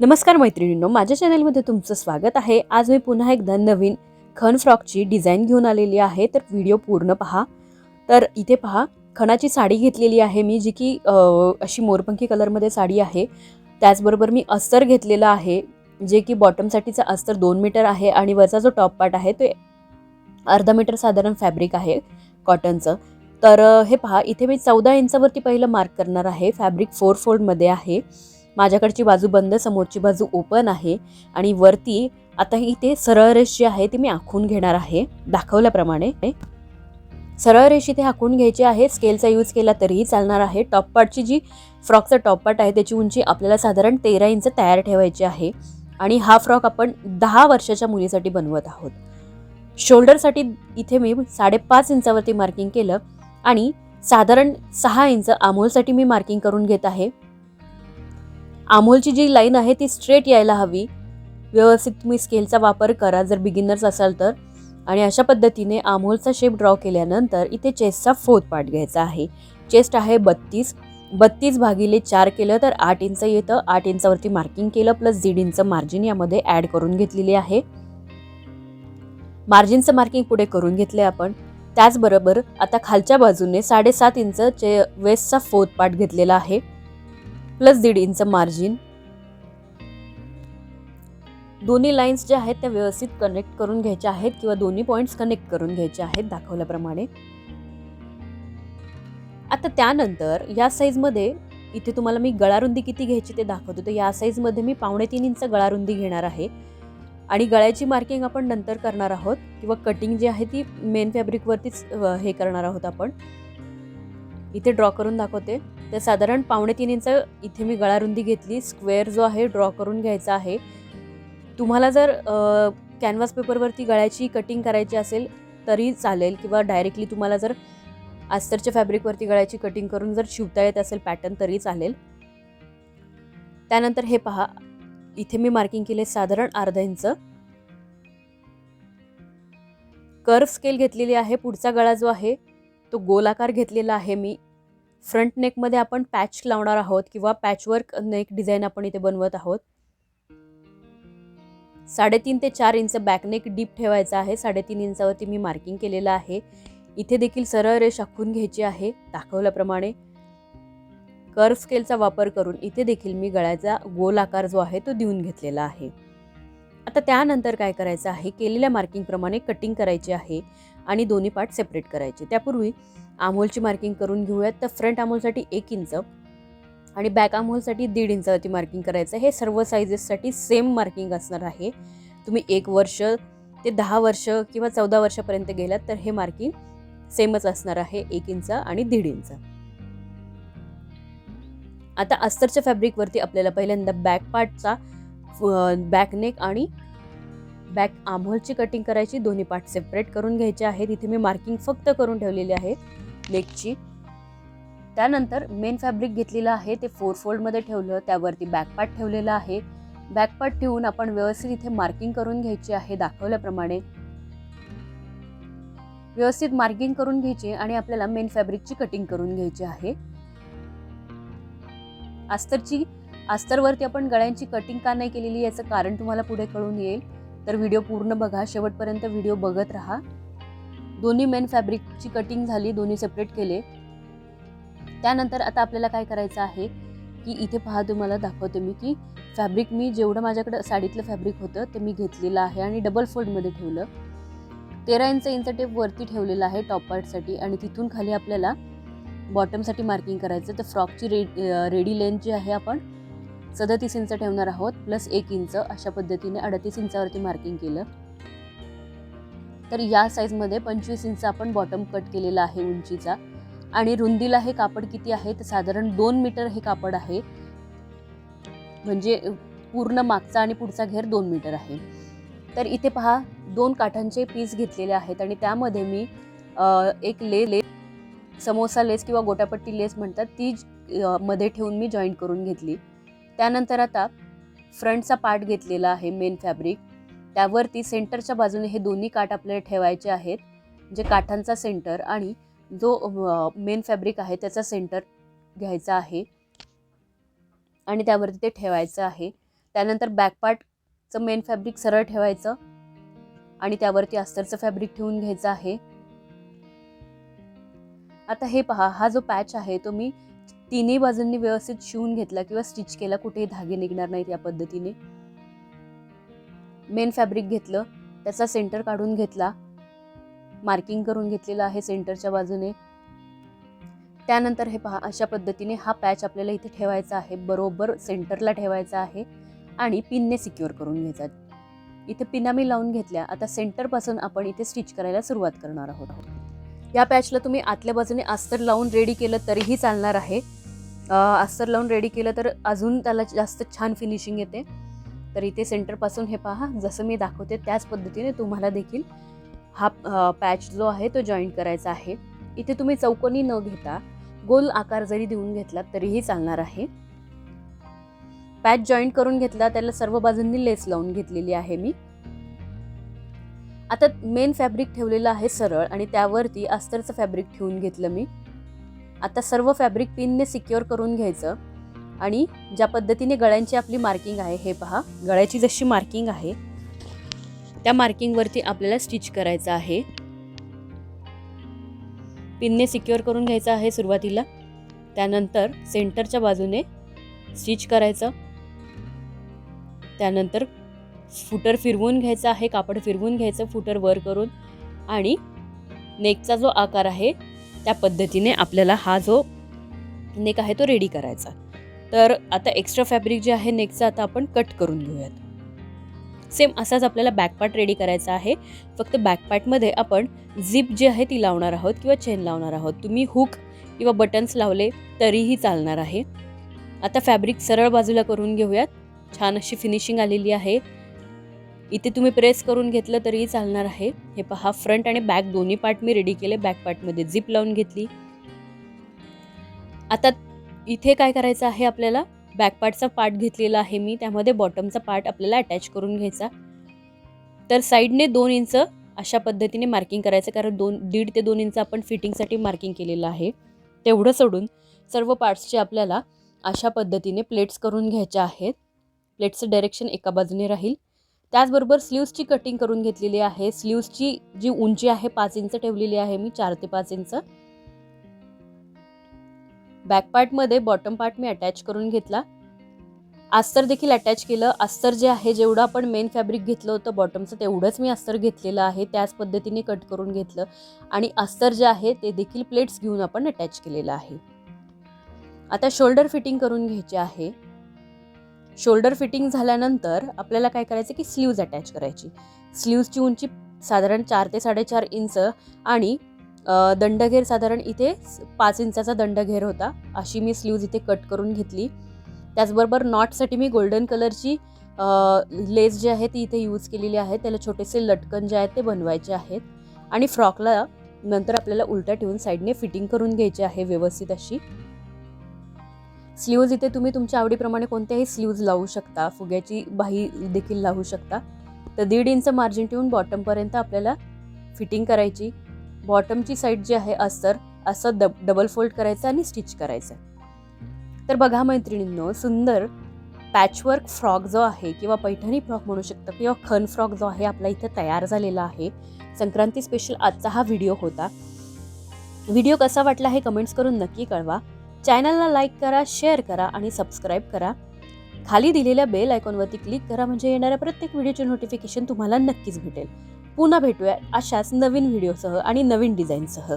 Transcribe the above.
नमस्कार मैत्रिणींनो माझ्या चॅनलमध्ये तुमचं स्वागत आहे. आज मी पुन्हा एकदा नवीन खण फ्रॉकची डिझाईन घेऊन आलेली आहे. तर व्हिडिओ पूर्ण पहा. तर इथे पहा खणाची साडी घेतलेली आहे मी जी की अशी मोरपंखी कलरमध्ये साडी आहे. त्याचबरोबर मी अस्तर घेतलेलं आहे जे की बॉटमसाठीचं अस्तर दोन मीटर आहे आणि वरचा जो टॉप पार्ट आहे ते अर्धा मीटर साधारण फॅब्रिक आहे कॉटनचं तर हे पहा इथे मी चौदा इंचावरती पहिलं मार्क करणार आहे. फॅब्रिक फोर फोल्डमध्ये आहे. माझ्याकडची बाजू बंद समोरची बाजू ओपन आहे. आणि वरती आता इथे सरळ रेष जी आहे ती मी आखून घेणार आहे दाखवल्याप्रमाणे. सरळ रेष इथे आखून घ्यायची आहे. स्केलचा यूज केला तरीही चालणार आहे. टॉप पार्टची जी फ्रॉकचा टॉप पार्ट आहे त्याची उंची आपल्याला साधारण तेरा इंच तयार ठेवायची आहे. आणि हा फ्रॉक आपण दहा वर्षाच्या मुलीसाठी बनवत आहोत. शोल्डरसाठी इथे मी साडेपाच इंचावरती मार्किंग केलं. आणि साधारण सहा इंच आमोलसाठी मी मार्किंग करून घेत आहे. आमोलची जी लाईन आहे ती स्ट्रेट यायला हवी. व्यवस्थित तुम्ही स्केलचा वापर करा जर बिगिनर्स असाल तर. आणि अशा पद्धतीने आमोलचा शेप ड्रॉ केल्यानंतर इथे चेस्टचा फोर्थ पार्ट घ्यायचा आहे. चेस्ट आहे बत्तीस. बत्तीस भागिले चार केलं तर आठ इंच येतं. आठ इंचावरती मार्किंग केलं प्लस दीड इंच मार्जिन यामध्ये ॲड करून घेतलेली आहे. मार्जिनचं मार्किंग पुढे करून घेतले आपण. त्याचबरोबर आता खालच्या बाजूने साडेसात इंच चे वेस्टचा फोर्थ पार्ट घेतलेला आहे. प्लस दीड इंच मार्जिन. दोन्ही लाईन्स ज्या आहेत त्या व्यवस्थित कनेक्ट करून घ्यायच्या आहेत किंवा दोन्ही पॉईंट्स कनेक्ट करून घ्यायचे आहेत दाखवल्याप्रमाणे. आता त्यानंतर या साईजमध्ये इथे तुम्हाला मी गळारुंदी किती घ्यायची ते दाखवतो. तर या साईजमध्ये मी पावणे तीन इंच गळारुंदी घेणार आहे. आणि गळ्याची मार्किंग आपण नंतर करणार आहोत किंवा कटिंग जी आहे ती मेन फॅब्रिकवरतीच हे करणार आहोत आपण. इथे ड्रॉ करून दाखवते. तर साधारण पावणे तीन इंच इथे मी गळारुंदी घेतली. स्क्वेअर जो आहे ड्रॉ करून घ्यायचा आहे. तुम्हाला जर कॅनव्हास पेपरवरती गळ्याची कटिंग करायची असेल तरी चालेल. किंवा डायरेक्टली तुम्हाला जर आस्तरच्या फॅब्रिकवरती गळ्याची कटिंग करून जर शिवता येत असेल पॅटर्न तरी चालेल. त्यानंतर हे पहा. इथे मी मार्किंग केले साधारण अर्धा इंच. कर्व स्केल घेतलेली आहे. पुढचा गळा जो आहे तो गोलाकार घेतलेला आहे मी. फ्रंट नेकमध्ये आपण पॅच लावणार आहोत किंवा पॅचवर्क नेक डिझाईन आपण इथे बनवत आहोत. साडेतीन ते चार इंच बॅकनेक डीप ठेवायचा आहे. साडेतीन इंचावरती मी मार्किंग केलेलं आहे. इथे देखील सरळ रेष आखून घ्यायची आहे दाखवल्याप्रमाणे. कर्व स्केलचा वापर करून इथे देखील मी गळ्याचा गोल आकार जो आहे तो देऊन घेतलेला आहे. आता त्यानंतर काय करायचं आहे? केलेल्या मार्किंगप्रमाणे कटिंग करायची आहे. आणि दोन्ही पार्ट सेपरेट करायचे. त्यापूर्वी आमोलची मार्किंग करून घेऊयात. तर फ्रंट आमोलसाठी एक इंच आणि बॅक आमोलसाठी दीड इंचावरती मार्किंग करायचं. हे सर्व साईजेससाठी सेम मार्किंग असणार आहे. तुम्ही एक वर्ष ते दहा वर्ष किंवा चौदा वर्षापर्यंत गेलात तर हे मार्किंग सेमच असणार आहे. एक इंच आणि दीड इंच आता अस्तरच्या फॅब्रिकवरती आपल्याला पहिल्यांदा बॅक पार्टचा बॅक नेक आणि बॅक आमोलची कटिंग करायची दोन्ही पार्ट सेपरेट करून घ्यायचे आहेत. इथे मी मार्किंग फक्त करून ठेवलेली आहे नेकची त्यानंतर मेन फॅब्रिक घेतलेलं आहे ते फोर फोल्डमध्ये ठेवलं त्यावरती बॅकपार्ट ठेवलेला आहे. बॅकपार्ट ठेवून आपण व्यवस्थित इथे मार्किंग करून घ्यायची आहे दाखवल्याप्रमाणे. व्यवस्थित मार्किंग करून घ्यायची आणि आपल्याला मेन फॅब्रिकची कटिंग करून घ्यायची आहे. अस्तरची अस्तरवरती आपण गळ्यांची कटिंग का नाही केलेली याचं कारण तुम्हाला पुढे कळून येईल. तर व्हिडिओ पूर्ण बघा. शेवटपर्यंत व्हिडिओ बघत राहा. दोन्ही मेन फॅब्रिकची कटिंग झाली दोन्ही सेपरेट केले. त्यानंतर आता आपल्याला काय करायचं आहे की इथे पहा तुम्हाला दाखवते मी की फॅब्रिक मी जेवढं माझ्याकडं साडीतलं फॅब्रिक होतं ते मी घेतलेलं आहे आणि डबल फोल्डमध्ये ठेवलं. तेरा इंच इंच टेप वरती ठेवलेलं आहे टॉप पार्टसाठी आणि तिथून खाली आपल्याला बॉटमसाठी मार्किंग करायचं. तर फ्रॉकची रे रेडी लेंथ जी आहे आपण सदतीस इंच ठेवणार आहोत प्लस एक इंच अशा पद्धतीने अडतीस इंचावरती मार्किंग केलं. तर या साईजमध्ये पंचवीस इंच आपण बॉटम कट केलेला आहे उंचीचा. आणि रुंदीला हे कापड किती आहे? तर साधारण दोन मीटर हे कापड आहे. म्हणजे पूर्ण मागचा आणि पुढचा घेर दोन मीटर आहे. तर इथे पहा दोन काठांचे पीस घेतलेले आहेत आणि त्यामध्ये मी एक ले ले समोसा लेस किंवा गोटापट्टी लेस म्हणतात ती मध्ये ठेवून मी जॉईंट करून घेतली. त्यानंतर आता फ्रंटचा पार्ट घेतलेला आहे मेन फॅब्रिक. त्यावरती सेंटरच्या बाजूने हे दोन्ही काठ आपल्याला ठेवायचे आहेत जे काठांचा सेंटर आणि जो मेन फॅब्रिक आहे त्याचा सेंटर घ्यायचा आहे आणि त्यावरती ते ठेवायचं आहे. त्यानंतर बॅकपार्टचं मेन फॅब्रिक सरळ ठेवायचं आणि त्यावरती अस्तरचं फॅब्रिक ठेवून घ्यायचं आहे. आता हे पहा हा जो पॅच आहे तो मी तिन्ही बाजूंनी व्यवस्थित शिवून घेतला किंवा स्टिच केला कुठेही धागे निघणार नाहीत या पद्धतीने. मेन फॅब्रिक घेतलं त्याचा सेंटर काढून घेतला. मार्किंग करून घेतलेलं आहे सेंटरच्या बाजूने. त्यानंतर हे पहा अशा पद्धतीने हा पॅच आपल्याला इथे ठेवायचा आहे. बरोबर सेंटरला ठेवायचा आहे आणि पिनने सिक्युअर करून घ्यायचा. इथे पिना मी लावून घेतल्या. आता सेंटरपासून आपण इथे स्टिच करायला सुरुवात करणार आहोत. या पॅचला तुम्ही आतल्या बाजूने अस्तर लावून रेडी केलं तरीही चालणार आहे. अस्तर लावून रेडी केलं तर अजून त्याला जास्त छान फिनिशिंग येते. तर इथे सेंटरपासून हे पहा जसं मी दाखवते त्याच पद्धतीने तुम्हाला देखील हा पॅच जो आहे तो जॉईंट करायचा आहे. इथे तुम्ही चौकोनी न घेता गोल आकार जरी देऊन घेतला तरीही चालणार आहे. पॅच जॉईंट करून घेतला त्याला सर्व बाजूंनी लेस लावून घेतलेली आहे मी. आता मेन फॅब्रिक ठेवलेलं आहे सरळ आणि त्यावरती अस्तरचं फॅब्रिक ठेवून घेतलं मी. आता सर्व फॅब्रिक पिनने सिक्युअर करून घ्यायचं. आणि ज्या पद्धतीने गळ्यांची आपली मार्किंग आहे हे पहा. गळ्याची जशी मार्किंग आहे त्या मार्किंगवरती आपल्याला स्टिच करायचं आहे. पिनने सिक्युअर करून घ्यायचं आहे सुरुवातीला. त्यानंतर सेंटरच्या बाजूने स्टिच करायचं. त्यानंतर फुटर फिरवून घ्यायचं आहे कापड फिरवून घ्यायचं फुटर वर करून. आणि नेकचा जो आकार आहे त्या पद्धतीने आपल्याला हा जो नेक आहे तो रेडी करायचा. तर आता एक्स्ट्रा फॅब्रिक जे आहे नेकचा आता आपण कट करून घेऊयात. सेम असाच आपल्याला बॅकपार्ट रेडी करायचा आहे. फक्त बॅकपार्टमध्ये आपण झिप जी आहे ती लावणार आहोत किंवा चेन लावणार आहोत. तुम्ही हुक किंवा बटन्स लावले तरीही चालणार आहे. आता फॅब्रिक सरळ बाजूला करून घेऊयात. छान अशी फिनिशिंग आलेली आहे. इथे तुम्ही प्रेस करून घेतलं तरीही चालणार आहे. हे पहा फ्रंट आणि बॅक दोन्ही पार्ट मी रेडी केले बॅक पार्टमध्ये झिप लावून घेतली. आता इथे काय करायचं आहे आपल्याला? बॅक पार्टचा पार्ट घेतलेला आहे मी त्यामध्ये बॉटमचा पार्ट आपल्याला अटॅच करून घ्यायचा. तर साईडने दोन इंच अशा पद्धतीने मार्किंग करायचं कारण दोन दीड ते दोन इंच आपण फिटिंगसाठी मार्किंग केलेलं आहे. तेवढं सोडून सर्व पार्ट्सचे आपल्याला अशा पद्धतीने प्लेट्स करून घ्यायच्या आहेत. प्लेट्सचं डायरेक्शन एका बाजूने राहील. त्याचबरोबर स्लीव्सची कटिंग करून घेतलेली आहे. स्लीव्सची जी उंची आहे पाच इंच ठेवलेली आहे मी चार ते पाच इंच. बॅक पार्टमध्ये बॉटम पार्ट मी अटॅच करून घेतला. अस्तर देखील अटॅच केलं. अस्तर जे आहे जेवढं आपण मेन फॅब्रिक घेतलं होतं बॉटमचं तेवढंच मी अस्तर घेतलेलं आहे. त्याच पद्धतीने कट करून घेतलं. आणि अस्तर जे आहे ते देखील प्लेट्स घेऊन आपण अटॅच केलेलं आहे. आता शोल्डर फिटिंग करून घ्यायची आहे. शोल्डर फिटिंग झाल्यानंतर आपल्याला काय करायचं की स्लीव्ज अटॅच करायची. स्लीव्जची उंची साधारण चार ते साडेचार इंच आणि दंडघेर साधारण इथे पाच इंचाचा दंडघेर होता. अशी मी स्लीव्ज इथे कट करून घेतली. त्याचबरोबर नॉटसाठी मी गोल्डन कलरची लेस जी आहे ती इथे यूज केलेली आहे. त्याला छोटेसे लटकन जे आहेत ते बनवायचे आहेत. आणि फ्रॉकला नंतर आपल्याला उलट्या ठेवून साईडने फिटिंग करून घ्यायची आहे व्यवस्थित अशी. स्लीव्ज इथे तुम्ही तुमच्या आवडीप्रमाणे कोणत्याही स्लीव्ज लावू शकता फुग्याची बाही देखील लावू शकता. तर दीड इंच मार्जिन ठेवून बॉटमपर्यंत आपल्याला फिटिंग करायची. बॉटमची साईड जी आहे अस्तर असं डब डबल फोल्ड करायचं आणि स्टिच करायचं. तर बघा मैत्रिणींनो सुंदर पॅचवर्क फ्रॉक जो आहे किंवा पैठणी फ्रॉक म्हणू शकतो किंवा खन फ्रॉक जो आहे आपला इथं तयार झालेला आहे. संक्रांती स्पेशल आजचा हा व्हिडिओ होता. व्हिडिओ कसा वाटला हे कमेंट्स करून नक्की कळवा. चॅनलला लाईक करा शेअर करा आणि सबस्क्राईब करा. खाली दिलेल्या बेल आयकॉनवरती क्लिक करा म्हणजे येणाऱ्या प्रत्येक व्हिडिओचे नोटिफिकेशन तुम्हाला नक्कीच भेटेल. पुन्हा भेटूया अशाच नवीन व्हिडिओसह आणि नवीन डिझाईनसह